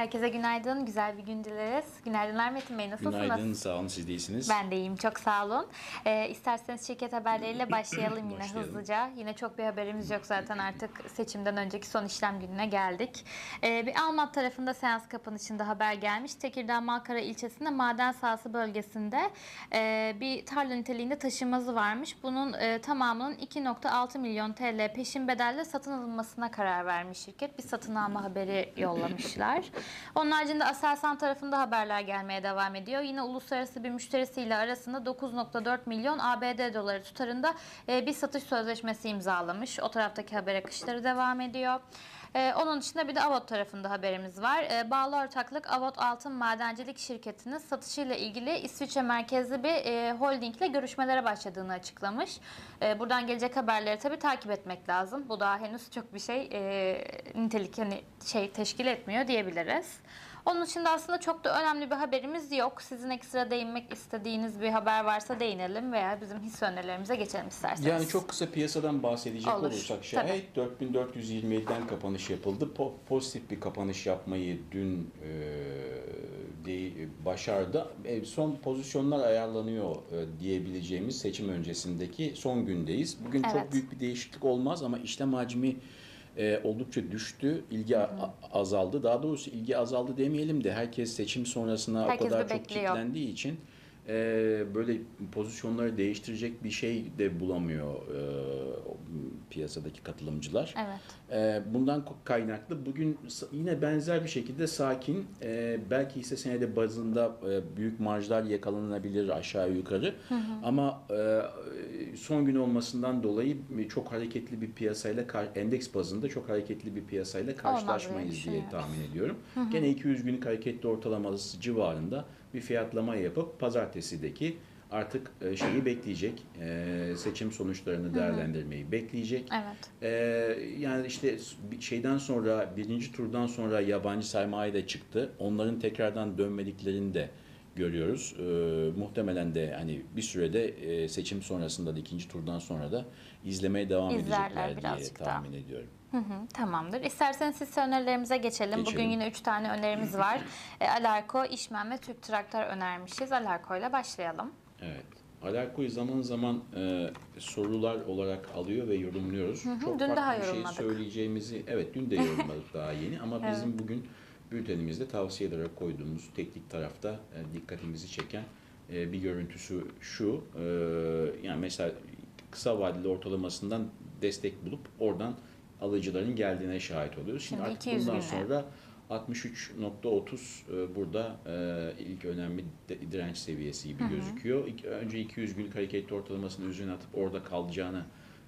Herkese günaydın, güzel bir gün dileriz. Günaydınlar Metin Bey, nasılsınız? Günaydın, sağ olun siz de iyisiniz. Ben de iyiyim, çok sağ olun. Ee, isterseniz şirket haberleriyle başlayalım yine Başlayalım. hızlıca. Yine çok bir haberimiz yok zaten artık seçimden önceki son işlem gününe geldik. Ee, bir Almat tarafında seans kapanışında haber gelmiş. Tekirdağ Malkara ilçesinde maden sahası bölgesinde e, bir tarla niteliğinde taşınmazı varmış. Bunun e, tamamının 2.6 milyon TL peşin bedelle satın alınmasına karar vermiş şirket. Bir satın alma haberi yollamışlar. Onun haricinde Aselsan tarafında haberler gelmeye devam ediyor. Yine uluslararası bir müşterisiyle arasında 9.4 milyon ABD doları tutarında e, bir satış sözleşmesi imzalamış. O taraftaki haber akışları devam ediyor. Ee, onun dışında bir de Avot tarafında haberimiz var. Ee, bağlı ortaklık Avot Altın Madencilik Şirketi'nin satışıyla ilgili İsviçre merkezli bir e, holdingle görüşmelere başladığını açıklamış. Ee, buradan gelecek haberleri tabii takip etmek lazım. Bu daha henüz çok bir şey e, nitelik hani şey teşkil etmiyor diyebiliriz. Onun dışında aslında çok da önemli bir haberimiz yok. Sizin ekstra değinmek istediğiniz bir haber varsa değinelim veya bizim hisse önerilerimize geçelim isterseniz. Yani çok kısa piyasadan bahsedecek Olur, olursak şayet 4427'den kapanış yapıldı. Po- pozitif bir kapanış yapmayı dün e, de, başardı. E, son pozisyonlar ayarlanıyor e, diyebileceğimiz seçim öncesindeki son gündeyiz. Bugün Evet. çok büyük bir değişiklik olmaz ama işlem hacmi e, oldukça düştü. İlgi a- azaldı. Daha doğrusu ilgi azaldı demeyelim de herkes seçim sonrasına Herkes o kadar çok bekliyor. kilitlendiği için e, böyle pozisyonları değiştirecek bir şey de bulamıyor e, piyasadaki katılımcılar. Evet. E, bundan kaynaklı bugün yine benzer bir şekilde sakin, e, belki hisse senedi bazında e, büyük marjlar yakalanabilir aşağı yukarı. Ama e, son gün olmasından dolayı çok hareketli bir piyasayla, endeks bazında çok hareketli bir piyasayla karşılaşmayız diye düşünüyoruz. tahmin ediyorum. Gene 200 günlük hareketli ortalaması civarında bir fiyatlama yapıp pazartesideki artık e, şeyi bekleyecek, e, seçim sonuçlarını değerlendirmeyi bekleyecek. Evet. Ee, yani işte şeyden sonra birinci turdan sonra yabancı sermaye de çıktı. Onların tekrardan dönmediklerini de görüyoruz. Muhtemelen de hani bir sürede e, seçim sonrasında da ikinci turdan sonra da izlemeye devam İzlerler edecekler diye birazcık daha. tahmin ediyorum. Hı hı, tamamdır. İsterseniz hisse önerilerimize geçelim. Bugün Geçelim. yine 3 tane önerimiz var. E, Alarko, İşmen ve Türk Traktör önermişiz. Alarko ile başlayalım. Evet. Alarko'yu zaman zaman e, sorular olarak alıyor ve yorumluyoruz. hı, Çok dün farklı daha bir şey söyleyeceğimizi, evet dün de yorumladık daha yeni ama Evet. bizim bugün bültenimizde tavsiye ederek koyduğumuz teknik tarafta e, dikkatimizi çeken e, bir görüntüsü şu. E, yani mesela kısa vadeli ortalamasından destek bulup oradan alıcıların geldiğine şahit oluyoruz. Şimdi, Şimdi artık 200 bundan sonra 63.30 e, burada e, ilk önemli direnç seviyesi gibi gözüküyor. İlk- Önce 200 günlük hareketli ortalamasını üzerine atıp orada kalacağını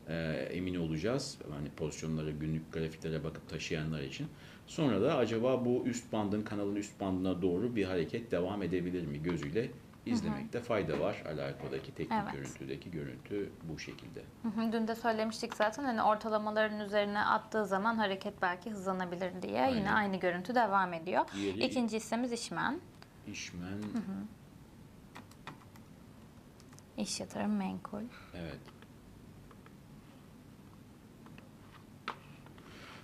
e, emin olacağız. Hani pozisyonları günlük grafiklere bakıp taşıyanlar için. Sonra da acaba bu üst bandın kanalın üst bandına doğru bir hareket devam edebilir mi gözüyle izlemekte fayda var. Alakodaki teknik Evet. görüntüdeki görüntü bu şekilde. Hı hı, Dün de söylemiştik zaten hani ortalamaların üzerine attığı zaman hareket belki hızlanabilir diye. Aynen. Yine aynı görüntü devam ediyor. Diğeri- İkinci hissemiz İşmen. İşmen, İş yatırım menkul. evet.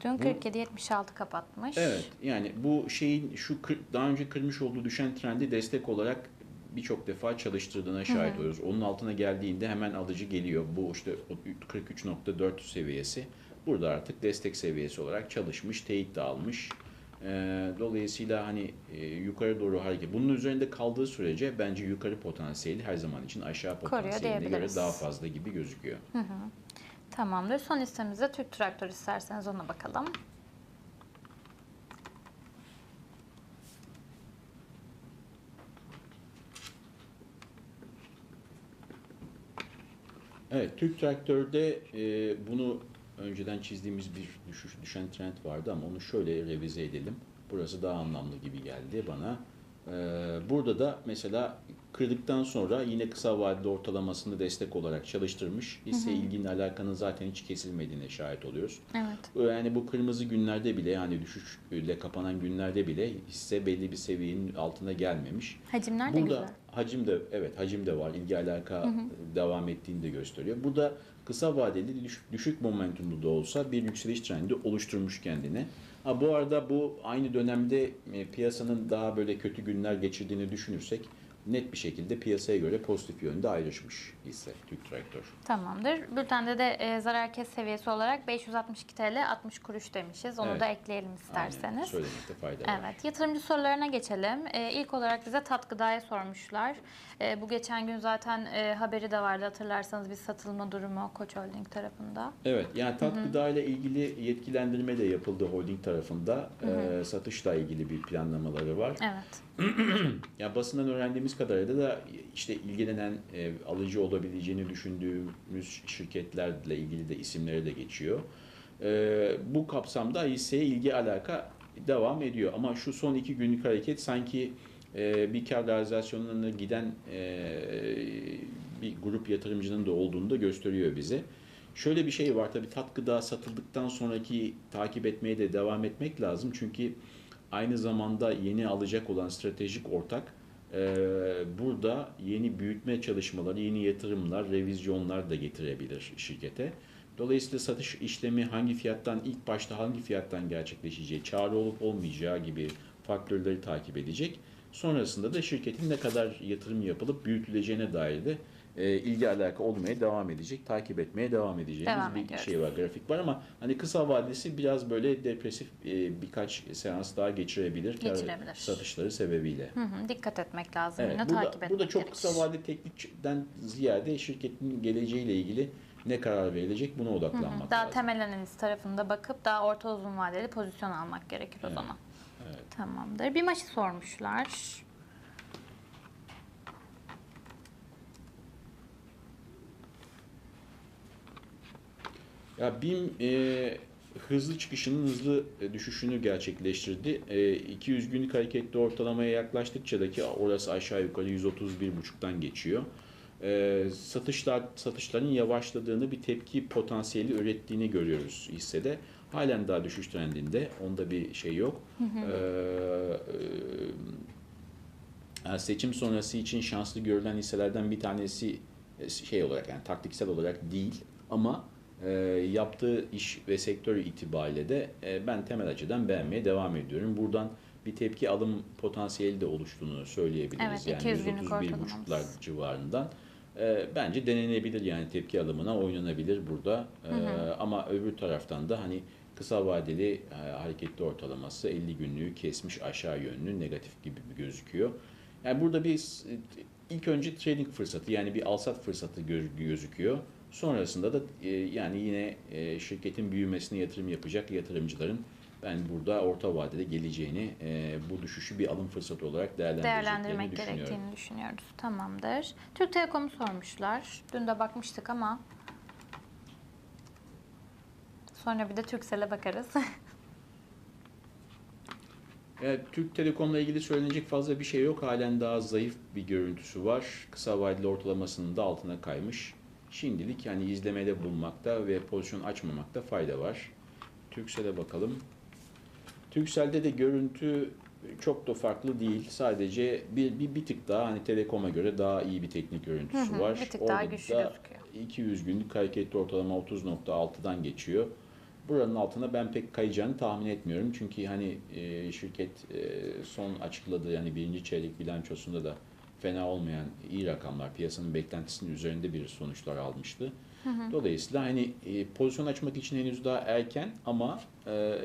Dün Bu- 47.76 kapatmış. Evet yani bu şeyin şu kır- daha önce kırmış olduğu düşen trendi destek olarak birçok defa çalıştırdığına şahit oluyoruz. Onun altına geldiğinde hemen alıcı geliyor. Bu işte o 43.4 seviyesi. Burada artık destek seviyesi olarak çalışmış, teyit de almış. Ee, dolayısıyla hani e, yukarı doğru hareket. Bunun üzerinde kaldığı sürece bence yukarı potansiyeli her zaman için aşağı potansiyeline göre daha fazla gibi gözüküyor. Tamamdır. Son hissemizde Türk Traktör isterseniz ona bakalım. Evet, Türk Traktör'de e, bunu önceden çizdiğimiz bir düşüş, düşen trend vardı ama onu şöyle revize edelim. Burası daha anlamlı gibi geldi bana. E, burada da mesela kırdıktan sonra yine kısa vadeli ortalamasını destek olarak çalıştırmış. Hisse ilginin alakanın zaten hiç kesilmediğine şahit oluyoruz. Evet. Yani bu kırmızı günlerde bile yani düşüşle kapanan günlerde bile hisse belli bir seviyenin altına gelmemiş. Hacimler de Burada güzel. hacim de evet hacim de var. İlgi alaka devam ettiğini de gösteriyor. Bu da kısa vadeli düşük, düşük momentumlu da olsa bir yükseliş trendi oluşturmuş kendine. Ha, bu arada bu aynı dönemde e, piyasanın daha böyle kötü günler geçirdiğini düşünürsek net bir şekilde piyasaya göre pozitif yönde ayrışmış hisse Türk Traktör. Tamamdır. Bültende de e, zarar kes seviyesi olarak 562 TL 60 kuruş demişiz. Onu Evet. da ekleyelim Aynen, isterseniz. söylemekte fayda var. Evet, yatırımcı sorularına geçelim. Ee, ilk olarak bize tat gıdaya sormuşlar. Ee, bu geçen gün zaten e, haberi de vardı hatırlarsanız bir satılma durumu Koç Holding tarafında. Evet, yani tat gıda ile ilgili yetkilendirme de yapıldı holding tarafında. Ee, satışla ilgili bir planlamaları var. Evet. Ya basından öğrendiğimiz kadarıyla da işte ilgilenen e, alıcı olabileceğini düşündüğümüz şirketlerle ilgili de isimleri de geçiyor. Ee, bu kapsamda hisseye ilgi alaka devam ediyor. Ama şu son iki günlük hareket sanki e, bir kar realizasyonuna giden e, bir grup yatırımcının da olduğunu da gösteriyor bize. Şöyle bir şey var tabii tat gıda satıldıktan sonraki takip etmeye de devam etmek lazım. Çünkü aynı zamanda yeni alacak olan stratejik ortak e, burada yeni büyütme çalışmaları, yeni yatırımlar, revizyonlar da getirebilir şirkete. Dolayısıyla satış işlemi hangi fiyattan, ilk başta hangi fiyattan gerçekleşeceği, çağrı olup olmayacağı gibi faktörleri takip edecek. Sonrasında da şirketin ne kadar yatırım yapılıp büyütüleceğine dair de e, ilgi alaka olmaya devam edecek, takip etmeye devam edeceğimiz Devam bir ediyoruz. şey var, grafik var ama hani kısa vadesi biraz böyle depresif e, birkaç seans daha geçirebilir, kar Geçirebilir. satışları sebebiyle. Hı hı, dikkat etmek lazım. Evet, Yine burada, takip etmek burada çok gerekir. kısa vade teknikten ziyade şirketin geleceğiyle ilgili ne karar verilecek buna Hı hı. odaklanmak Daha lazım. temel analiz tarafında bakıp daha orta uzun vadeli pozisyon almak gerekir o Evet, zaman. evet. Tamamdır. Bir maçı sormuşlar. Ya BİM e, hızlı çıkışının hızlı e, düşüşünü gerçekleştirdi. E, 200 günlük hareketli ortalamaya yaklaştıkça da ki orası aşağı yukarı 131.5'tan geçiyor. E, satışlar satışların yavaşladığını bir tepki potansiyeli ürettiğini görüyoruz hissede. Halen daha düşüş trendinde. Onda bir şey yok. E, e, seçim sonrası için şanslı görülen hisselerden bir tanesi e, şey olarak yani taktiksel olarak değil ama e, yaptığı iş ve sektör itibariyle de e, ben temel açıdan beğenmeye devam ediyorum. Buradan bir tepki alım potansiyeli de oluştuğunu söyleyebiliriz. Evet, 200 günlük yani ortalamamız. 131,5'lar civarından. E, bence denenebilir yani tepki alımına oynanabilir burada. E, ama öbür taraftan da hani kısa vadeli e, hareketli ortalaması 50 günlüğü kesmiş aşağı yönlü negatif gibi gözüküyor. Yani burada bir ilk önce trading fırsatı yani bir alsat fırsatı gö- gözüküyor. Sonrasında da e, yani yine e, şirketin büyümesine yatırım yapacak yatırımcıların ben burada orta vadede geleceğini, e, bu düşüşü bir alım fırsatı olarak Değerlendirmek düşünüyorum. gerektiğini düşünüyoruz. Tamamdır. Türk Telekom'u sormuşlar. Dün de bakmıştık ama sonra bir de Turkcell'e bakarız. Evet, Türk Telekom'la ilgili söylenecek fazla bir şey yok. Halen daha zayıf bir görüntüsü var. Kısa vadeli ortalamasının da altına kaymış. Şimdilik yani izlemede bulunmakta ve pozisyon açmamakta fayda var. Türkcell'e bakalım. Turkcell'de de görüntü çok da farklı değil. Sadece bir, bir, bir tık daha hani Telekom'a göre daha iyi bir teknik görüntüsü Hı hı, var. bir tık daha Orada güçlü da gözüküyor. 200 günlük hareketli ortalama 30.6'dan geçiyor. Buranın altına ben pek kayacağını tahmin etmiyorum. Çünkü hani e, şirket e, son açıkladığı yani birinci çeyrek bilançosunda da fena olmayan iyi rakamlar, piyasanın beklentisinin üzerinde bir sonuçlar almıştı. Dolayısıyla hani e, pozisyon açmak için henüz daha erken ama e,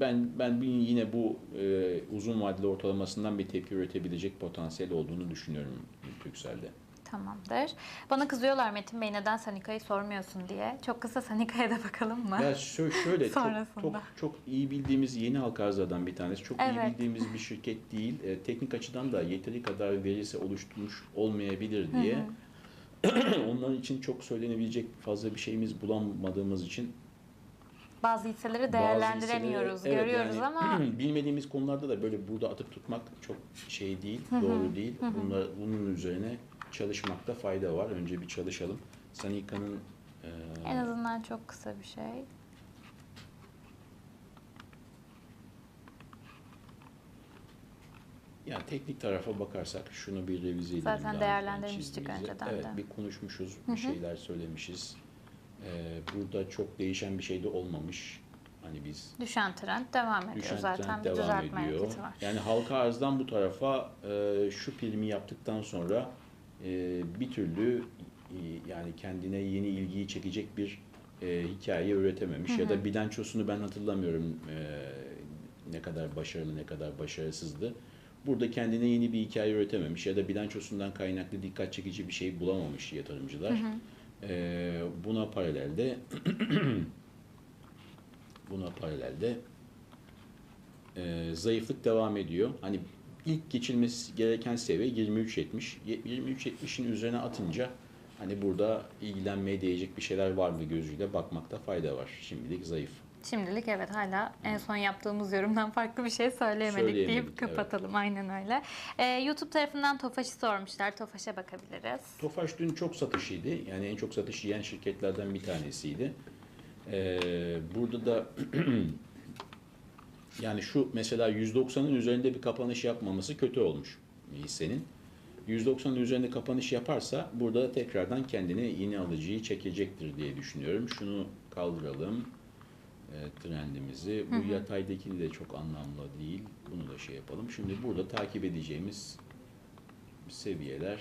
ben ben yine bu e, uzun vadeli ortalamasından bir tepki üretebilecek potansiyel olduğunu düşünüyorum Türkcell'de. Tamamdır. Bana kızıyorlar Metin Bey neden Sanika'yı sormuyorsun diye. Çok kısa Sanika'ya da bakalım mı? Ya şö- şöyle çok, çok çok iyi bildiğimiz yeni halka arzlardan bir tanesi. Çok iyi Evet. bildiğimiz bir şirket değil. E, teknik açıdan da yeteri kadar verisi oluşturmuş olmayabilir diye. Onların için çok söylenebilecek fazla bir şeyimiz bulamadığımız için Bazı hisseleri bazı değerlendiremiyoruz, hisseleri- evet, görüyoruz yani ama bilmediğimiz konularda da böyle burada atıp tutmak çok şey değil, doğru değil. Bunlar, bunun üzerine çalışmakta fayda var. Önce bir çalışalım. Sanika'nın e, en azından çok kısa bir şey. Yani teknik tarafa bakarsak şunu bir revize edelim. Zaten daha değerlendirmiştik önceden Evet de. bir konuşmuşuz, bir şeyler söylemişiz. Ee, burada çok değişen bir şey de olmamış. Hani biz Düşen trend devam ediyor düşen zaten. trend Bir devam düzeltme ediyor. hareketi var. Yani halka arzdan bu tarafa e, şu primi yaptıktan sonra e, bir türlü e, yani kendine yeni ilgiyi çekecek bir e, hikaye üretememiş. Ya da bilançosunu ben hatırlamıyorum e, ne kadar başarılı ne kadar başarısızdı. Burada kendine yeni bir hikaye üretememiş ya da bilançosundan kaynaklı dikkat çekici bir şey bulamamış yatırımcılar. E, buna paralelde buna paralelde e, zayıflık devam ediyor. Hani ilk geçilmesi gereken seviye 23.70. Ye- 23.70'in üzerine atınca hani burada ilgilenmeye değecek bir şeyler var mı gözüyle bakmakta fayda var. Şimdilik zayıf. Şimdilik evet hala en son yaptığımız yorumdan farklı bir şey söyleyemedik Söyleyemedik, deyip evet. kapatalım. Aynen öyle. Ee, YouTube tarafından Tofaş'ı sormuşlar. Tofaş'a bakabiliriz. Tofaş dün çok satışıydı. Yani en çok satış yiyen şirketlerden bir tanesiydi. Ee, burada da yani şu mesela 190'ın üzerinde bir kapanış yapmaması kötü olmuş hissenin. 190'ın üzerinde kapanış yaparsa burada tekrardan kendine yeni alıcıyı çekecektir diye düşünüyorum. Şunu kaldıralım e, trendimizi. Bu yataydaki de çok anlamlı değil. Bunu da şey yapalım. Şimdi burada takip edeceğimiz seviyeler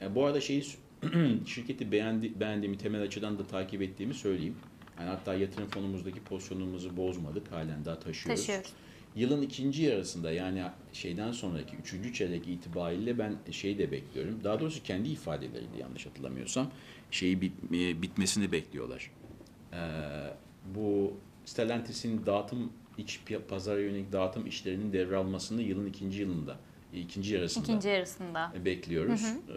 e, bu arada şeyi şirketi beğendi, beğendiğimi temel açıdan da takip ettiğimi söyleyeyim. Yani hatta yatırım fonumuzdaki pozisyonumuzu bozmadık. Halen daha taşıyoruz. Taşıyoruz. Yılın ikinci yarısında yani şeyden sonraki üçüncü çeyrek itibariyle ben şey de bekliyorum. Daha doğrusu kendi ifadeleriydi yanlış hatırlamıyorsam. Şeyi bit, e, bitmesini bekliyorlar. Ee, bu Stellantis'in dağıtım iç pazara yönelik dağıtım işlerinin devralmasını yılın ikinci yılında, ikinci yarısında İkinci yarısında. bekliyoruz. Ee,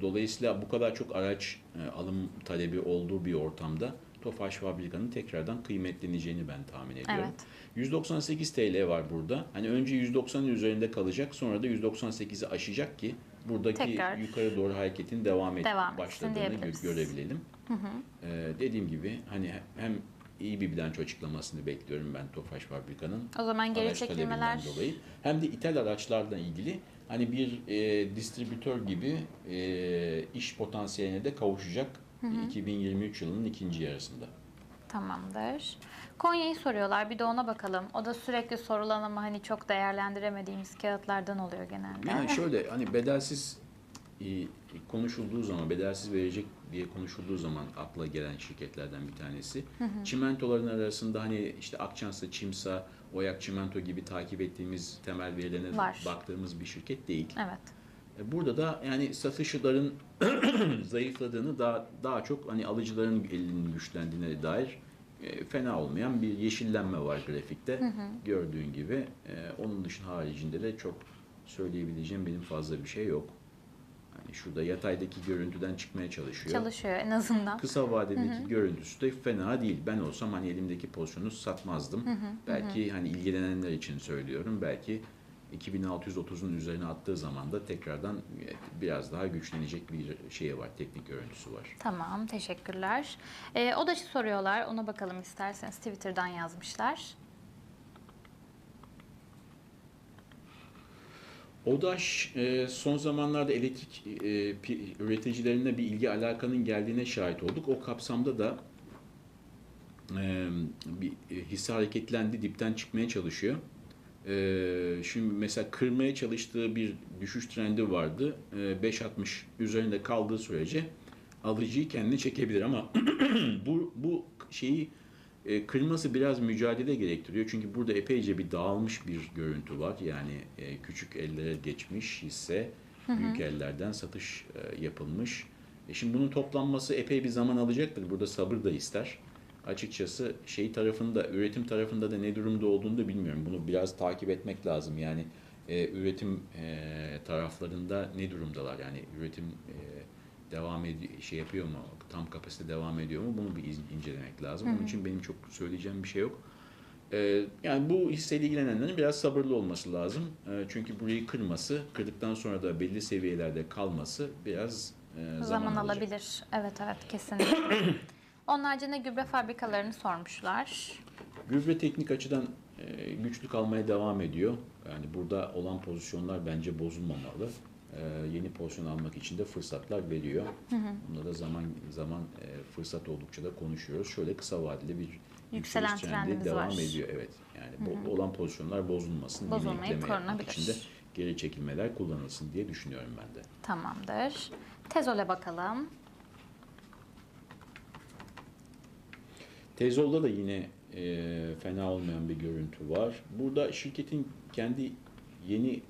Dolayısıyla bu kadar çok araç e, alım talebi olduğu bir ortamda Tofaş fabrikanın tekrardan kıymetleneceğini ben tahmin ediyorum. Evet. 198 TL var burada. Hani önce 190'ın üzerinde kalacak, sonra da 198'i aşacak ki buradaki Tekrar yukarı doğru hareketin devam, et, devam başladığını gö- görebilelim. Ee, dediğim gibi hani hem iyi bir bilanço açıklamasını bekliyorum ben Tofaş fabrikanın O zaman geri araç çekilmeler dolayı. Hem de ithal araçlarla ilgili hani bir e, distribütör gibi e, iş potansiyeline de kavuşacak 2023 yılının ikinci yarısında. tamamdır. Konya'yı soruyorlar. Bir de ona bakalım. O da sürekli sorulan ama hani çok değerlendiremediğimiz kağıtlardan oluyor genelde. Yani şöyle hani bedelsiz e, konuşulduğu zaman, bedelsiz verecek diye konuşulduğu zaman akla gelen şirketlerden bir tanesi. Çimentoların arasında hani işte Akçansa, Çimsa, Oyak Çimento gibi takip ettiğimiz temel verilerine Var. baktığımız bir şirket değil. Evet. E, Burada da yani satışların zayıfladığını daha daha çok hani alıcıların elinin güçlendiğine dair e, fena olmayan bir yeşillenme var grafikte gördüğün gibi. E, onun dışında haricinde de çok söyleyebileceğim benim fazla bir şey yok. Yani şurada yataydaki görüntüden çıkmaya çalışıyor. Çalışıyor en azından. Kısa vadedeki görüntüsü de fena değil. Ben olsam hani elimdeki pozisyonu satmazdım. belki hani ilgilenenler için söylüyorum. Belki 2630'un üzerine attığı zaman da tekrardan biraz daha güçlenecek bir şey var, teknik görüntüsü var. Tamam, teşekkürler. Ee, Odaş'ı soruyorlar. Ona bakalım isterseniz. Twitter'dan yazmışlar. ODAŞ e, son zamanlarda elektrik e, üreticilerine bir ilgi alakanın geldiğine şahit olduk. O kapsamda da e, bir hisse hareketlendi, dipten çıkmaya çalışıyor. E, Şimdi mesela kırmaya çalıştığı bir düşüş trendi vardı. E, 5.60 üzerinde kaldığı sürece alıcıyı kendine çekebilir ama bu bu şeyi e, kırması biraz mücadele gerektiriyor. Çünkü burada epeyce bir dağılmış bir görüntü var. Yani e, küçük ellere geçmiş hisse, büyük ellerden satış e, yapılmış. E, şimdi bunun toplanması epey bir zaman alacaktır. Burada sabır da ister. Açıkçası şey tarafında, üretim tarafında da ne durumda olduğunu da bilmiyorum. Bunu biraz takip etmek lazım. Yani e, üretim e, taraflarında ne durumdalar? Yani üretim e, devam ediyor, şey yapıyor mu? Tam kapasite devam ediyor mu? Bunu bir incelemek lazım. Onun için benim çok söyleyeceğim bir şey yok. Ee, yani bu hisseyle ilgilenenlerin biraz sabırlı olması lazım. Ee, çünkü burayı kırması, kırdıktan sonra da belli seviyelerde kalması biraz e, zaman, Zaman, alabilir. Evet evet kesinlikle. Onun haricinde gübre fabrikalarını sormuşlar. Gübre teknik açıdan e, güçlü kalmaya devam ediyor. Yani burada olan pozisyonlar bence bozulmamalı. E, yeni pozisyon almak için de fırsatlar veriyor. Bunda da zaman zaman e, fırsat oldukça da konuşuyoruz. Şöyle kısa vadeli bir Yükselen yükseliş trendi devam var. ediyor. Evet. Yani bu olan pozisyonlar bozulmasın. Yapmak korunabilir. için de geri çekilmeler kullanılsın diye düşünüyorum ben de. Tamamdır. Tezol'e bakalım. Tezol'da da yine e, fena olmayan bir görüntü var. Burada şirketin kendi yeni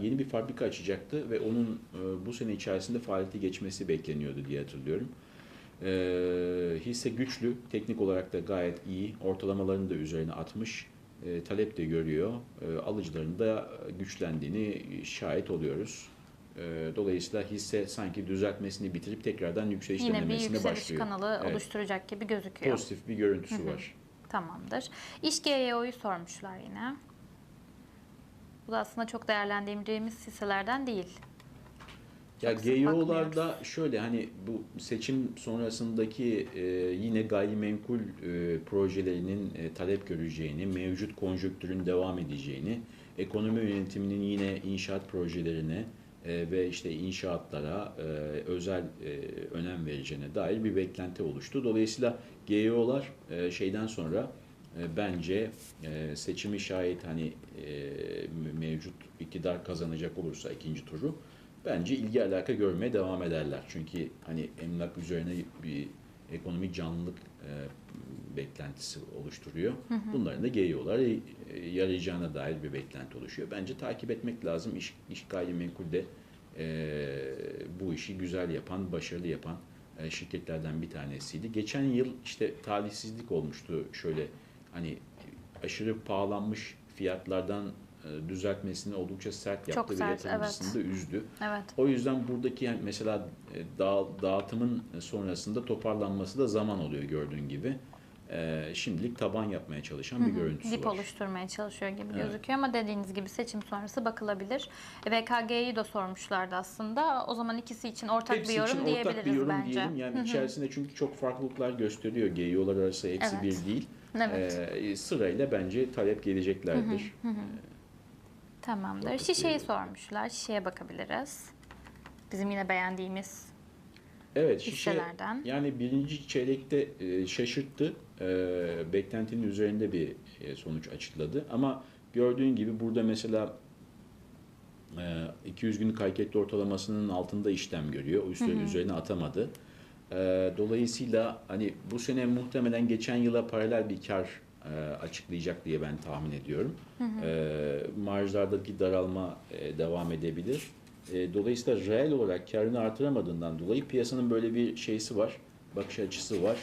yeni bir fabrika açacaktı ve onun e, bu sene içerisinde faaliyete geçmesi bekleniyordu diye hatırlıyorum. E, hisse güçlü, teknik olarak da gayet iyi. Ortalamalarını da üzerine atmış. E, talep de görüyor. E, alıcıların da güçlendiğini şahit oluyoruz. E, dolayısıyla hisse sanki düzeltmesini bitirip tekrardan yükseliş Yine bir denemesine yükseliş başlıyor. kanalı Evet. oluşturacak gibi gözüküyor. Pozitif bir görüntüsü var. Tamamdır. İş GYO'yu sormuşlar yine. Bu da aslında çok değerlendirdiğimiz hisselerden değil. Ya GYO'larda şöyle hani bu seçim sonrasındaki e, yine gayrimenkul e, projelerinin e, talep göreceğini, mevcut konjonktürün devam edeceğini, ekonomi yönetiminin yine inşaat projelerine e, ve işte inşaatlara e, özel e, önem vereceğine dair bir beklenti oluştu. Dolayısıyla GYO'lar e, şeyden sonra bence e, seçimi şayet hani e, mevcut iktidar kazanacak olursa ikinci turu bence ilgi alaka görmeye devam ederler. Çünkü hani emlak üzerine bir ekonomik canlılık beklentisi oluşturuyor. Bunların da GEO'lara e, yarayacağına dair bir beklenti oluşuyor. Bence takip etmek lazım. İş, iş gayrimenkulde e, bu işi güzel yapan, başarılı yapan e, şirketlerden bir tanesiydi. Geçen yıl işte talihsizlik olmuştu. Şöyle hani aşırı pahalanmış fiyatlardan e, düzeltmesini oldukça sert yaptı Çok ve sert, yatırımcısını da üzdü. Evet. O yüzden buradaki yani mesela e, dağ- dağıtımın sonrasında toparlanması da zaman oluyor gördüğün gibi. E, şimdilik taban yapmaya çalışan bir görüntüsü Dip var. oluşturmaya çalışıyor gibi Evet. gözüküyor ama dediğiniz gibi seçim sonrası bakılabilir. VKG'yi de sormuşlardı aslında. O zaman ikisi için ortak Hepsi bir yorum için diyebiliriz ortak bir yorum bence. diyelim. Yani içerisinde çünkü çok farklılıklar gösteriyor. GEO'lar arası hepsi Evet. bir değil. Evet. E, sırayla bence talep geleceklerdir. Tamamdır. Şişeyi sormuşlar. Şişeye bakabiliriz. Bizim yine beğendiğimiz Evet, şişe hisselerden. yani birinci çeyrekte e, şaşırttı. E, beklentinin üzerinde bir e, sonuç açıkladı. Ama gördüğün gibi burada mesela e, 200 günlük hareketli ortalamasının altında işlem görüyor. O üstüne üzerine atamadı. E, dolayısıyla hani bu sene muhtemelen geçen yıla paralel bir kar e, açıklayacak diye ben tahmin ediyorum. E, marjlardaki daralma e, devam edebilir. E, dolayısıyla reel olarak karını artıramadığından dolayı piyasanın böyle bir şeysi var, bakış açısı var.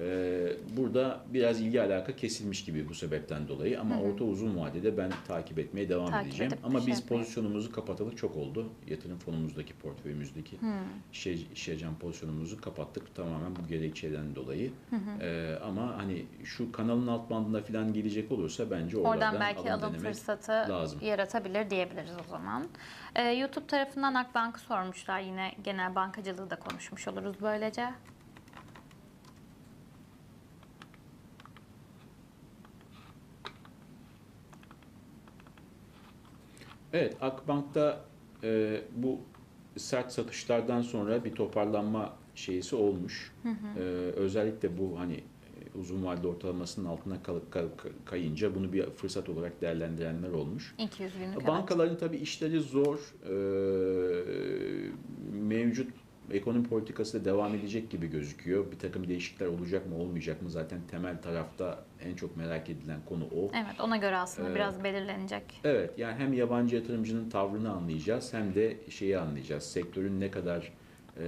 E, burada biraz ilgi alaka kesilmiş gibi bu sebepten dolayı ama orta uzun vadede ben takip etmeye devam Takip edeceğim. Ama bir şey biz pozisyonumuzu kapatalı çok oldu. Yatırım fonumuzdaki, portföyümüzdeki Hmm. şişe, şişecam pozisyonumuzu kapattık tamamen bu gerekçeden dolayı. E, ama hani şu kanalın alt bandına falan gelecek olursa bence oradan, Oradan belki alım alım fırsatı lazım. yaratabilir diyebiliriz o zaman. Ee, YouTube tarafından Akbank'ı sormuşlar. Yine genel bankacılığı da konuşmuş oluruz böylece. Evet, Akbank'ta e, bu sert satışlardan sonra bir toparlanma şeysi olmuş. E, özellikle bu hani e, uzun vadeli ortalamasının altına kal- kal- kayınca bunu bir fırsat olarak değerlendirenler olmuş. 200 günlük evet. Bankaların tabii işleri zor. E, mevcut ekonomi politikası da devam edecek gibi gözüküyor. Bir takım değişiklikler olacak mı olmayacak mı zaten temel tarafta en çok merak edilen konu o. Evet ona göre aslında Ee, biraz belirlenecek. Evet yani hem yabancı yatırımcının tavrını anlayacağız hem de şeyi anlayacağız. Sektörün ne kadar e,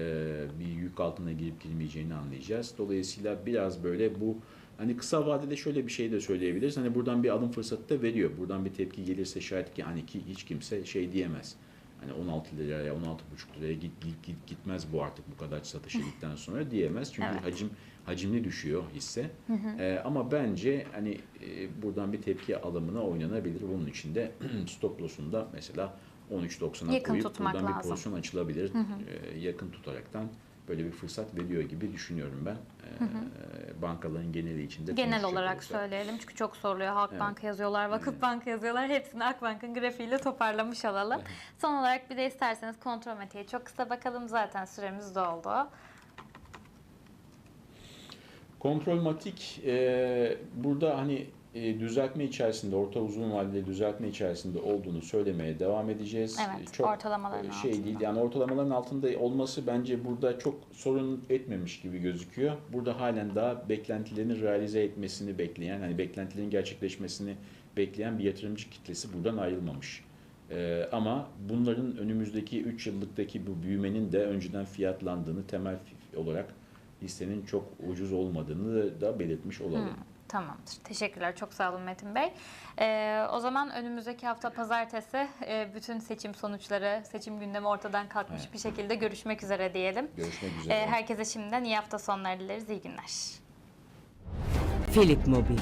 bir yük altına girip girmeyeceğini anlayacağız. Dolayısıyla biraz böyle bu hani kısa vadede şöyle bir şey de söyleyebiliriz. Hani buradan bir alım fırsatı da veriyor. Buradan bir tepki gelirse şayet ki hani ki hiç kimse şey diyemez. Hani 16 liraya 16,5 liraya git, git, git gitmez bu artık bu kadar satışa gittikten sonra diyemez. Çünkü Evet. hacim hacimli düşüyor hisse. Ee, ama bence hani e, buradan bir tepki alımına oynanabilir. Bunun için de stop loss'unu da mesela 13.90'a Yakın koyup buradan bir lazım. pozisyon açılabilir. Ee, yakın tutaraktan böyle bir fırsat veriyor gibi düşünüyorum ben. Ee, bankaların geneli içinde Genel olarak olursak. söyleyelim çünkü çok soruluyor. Halkbank yazıyorlar, Vakıfbank yazıyorlar. Hepsini Akbank'ın grafiğiyle toparlamış olalım. Son olarak bir de isterseniz kontrolmetiğe çok kısa bakalım. Zaten süremiz doldu. Kontrolmatik e, burada hani e, düzeltme içerisinde, orta uzun vadeli düzeltme içerisinde olduğunu söylemeye devam edeceğiz. Evet, çok ortalamaların e, şey altında. değil. Yani ortalamaların altında olması bence burada çok sorun etmemiş gibi gözüküyor. Burada halen daha beklentilerini realize etmesini bekleyen, hani beklentilerin gerçekleşmesini bekleyen bir yatırımcı kitlesi buradan ayrılmamış. E, ama bunların önümüzdeki 3 yıllıktaki bu büyümenin de önceden fiyatlandığını temel olarak listenin çok ucuz olmadığını da belirtmiş olalım. Hmm, Tamamdır. Teşekkürler. Çok sağ olun Metin Bey. Ee, o zaman önümüzdeki hafta pazartesi e, bütün seçim sonuçları, seçim gündemi ortadan kalkmış Evet. bir şekilde görüşmek üzere diyelim. Görüşmek üzere. Ee, herkese şimdiden iyi hafta sonları dileriz. İyi günler. Philip Mobil.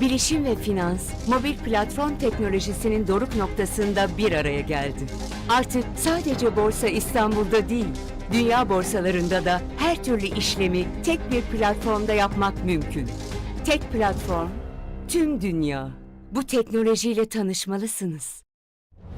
Bilişim ve finans, mobil platform teknolojisinin doruk noktasında bir araya geldi. Artık sadece Borsa İstanbul'da değil, dünya borsalarında da her türlü işlemi tek bir platformda yapmak mümkün. Tek platform, tüm dünya. Bu teknolojiyle tanışmalısınız.